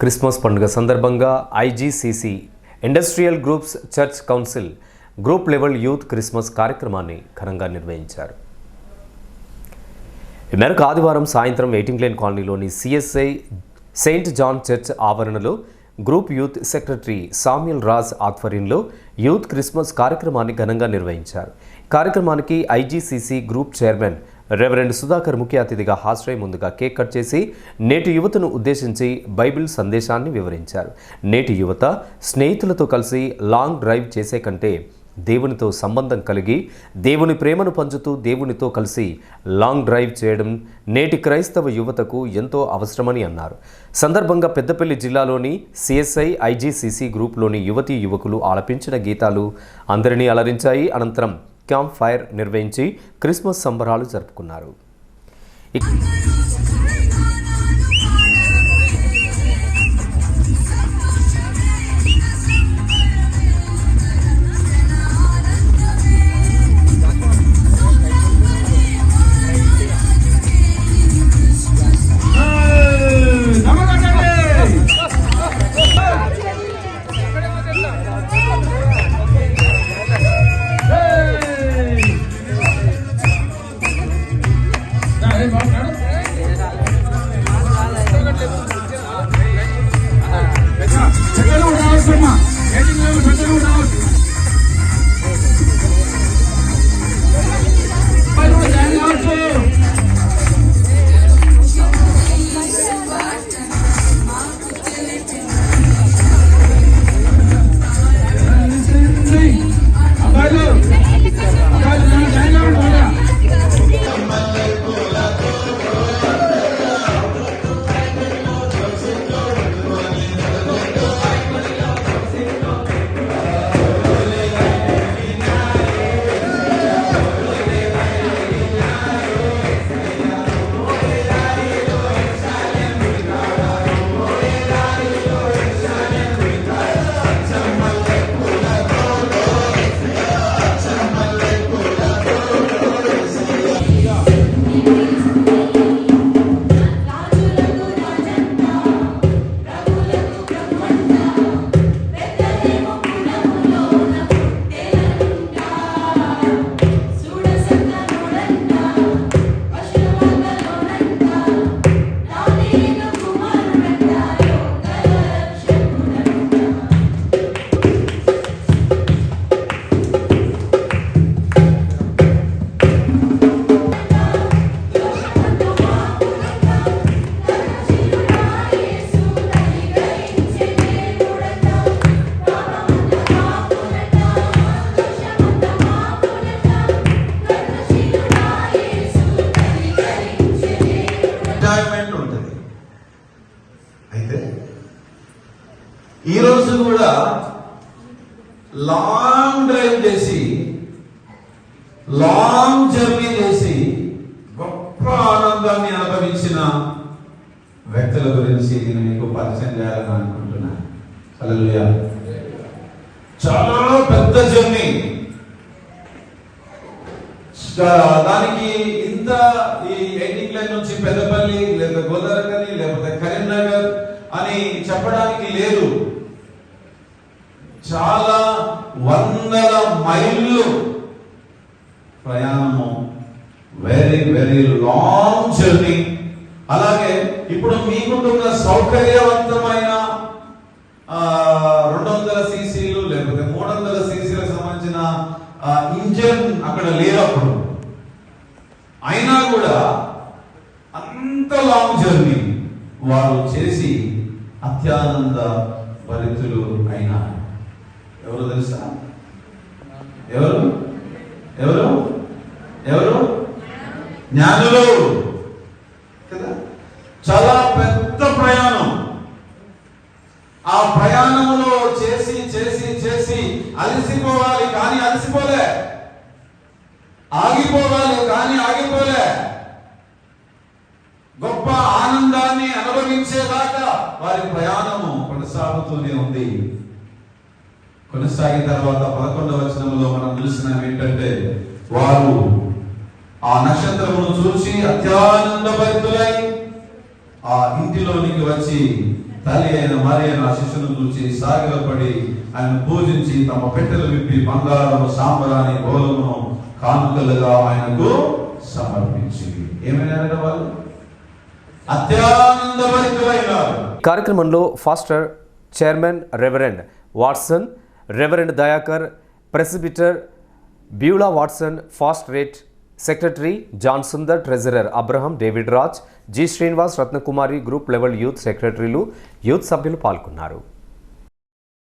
Christmas పండుగ సందర్భంగా IGCC industrial groups church council group level youth Christmas కార్యక్రమాన్ని ఘనంగా నిర్వహించారు. ఈ మేరకు ఆదివారం సాయంత్రం ఎయిటింగ్ లైన్ కాలనీలోని సిఎస్ఐ సెయింట్ జాన్ చర్చ్ ఆవరణలో group youth secretary Samuel Raj ఆధ్వర్యంలో యూత్ క్రిస్మస్ కార్యక్రమాన్ని ఘనంగా నిర్వహించారు. కార్యక్రమానికి IGCC group chairman reverend Sudhakar ముఖ్య అతిథిగా హాజరై ముందుగా కేక్ కట్ చేసి నేటి యువతను ఉద్దేశించి బైబిల్ సందేశాన్ని వివరించారు. నేటి యువత స్నేహితులతో కలిసి లాంగ్ డ్రైవ్ చేసే కంటే దేవునితో సంబంధం కలిగి దేవుని ప్రేమను పంచుతూ దేవునితో కలిసి లాంగ్ డ్రైవ్ చేయడం నేటి క్రైస్తవ యువతకు ఎంతో అవసరమని అన్నారు. సందర్భంగా పెద్దపల్లి జిల్లాలోని సిఎస్ఐ ఐజీసీసీ గ్రూప్లోని యువతీ యువకులు ఆలపించిన గీతాలు అందరినీ అలరించాయి. అనంతరం క్యాంప్ ఫైర్ నిర్వహించి క్రిస్మస్ సంబరాలు జరుపుకున్నారు. రావచ్చమ్మా ఏటింగ్ లేవు పెద్దలు రావచ్చు ఈరోజు కూడా లాంగ్ డ్రైవ్ చేసి లాంగ్ జర్నీ చేసి గొప్ప ఆనందాన్ని అనుభవించిన వ్యక్తుల గురించి నేను మీకు పరిచయం చేయాలని అనుకుంటున్నాను హల్లెలూయా. చాలా పెద్ద జర్నీ దానికి ఇంత ఈ ఎండింగ్ లైన్ నుంచి పెద్దపల్లి లేదా గోదావరి లేకపోతే కరీంనగర్ అని చెప్పడానికి లేదు. చాలా వందల మైళ్ళు ప్రయాణము. వెరీ వెరీ లాంగ్ జర్నీ అలాగే ఇప్పుడు మీకుంటున్న సౌకర్యవంతమైన రెండు వందల సీసీలు లేకపోతే మూడు వందల సీసీలకు సంబంధించిన ఇంజన్ అక్కడ లేనప్పుడు అయినా కూడా అంత లాంగ్ జర్నీ వారు చేసి అత్యానంద భరితులు అయినారు. ఎవరు తెలుసా? ఎవరు? ఎవరు? ఎవరు? జ్ఞానులు. కదా? చాలా పెద్ద ప్రయాణం. ఆ ప్రయాణంలో చేసి చేసి చేసి అలసిపోవాలి కానీ అలసిపోలే. ఆగిపోవాలి కానీ ఆగిపోలే. గొప్ప ఆనందాన్ని అనుభవించేదాకా వారి ప్రయాణము కొనసాగుతూనే ఉంది. కొనసాగిన తర్వాత పదకొండవ వచనంలో మనం తెలిసిన ఏంటంటే వారు ఆ నక్షత్రమును చూసి అత్యానందభరితులై ఆ ఇంటిలోనికి వచ్చి తల్లి అయిన మరి అయిన శిష్యును చూసి సాగిలపడి ఆయన పూజించి తమ పెట్టెలు విప్పి బంగారము సాంబరాని గోధుమను కానుకలుగా ఆయనకు సమర్పించి ఏమైనా వాళ్ళు? అత్యానందభరితులైన కార్యక్రమంలో pastor chairman reverend Watson reverend Dayakar presbyter Beulah Watson pastorate secretary John Sundar treasurer Abraham David Raj G Srinivas Ratnakumari group level youth సెక్రటరీలు యూత్ సభ్యులు పాల్గొన్నారు.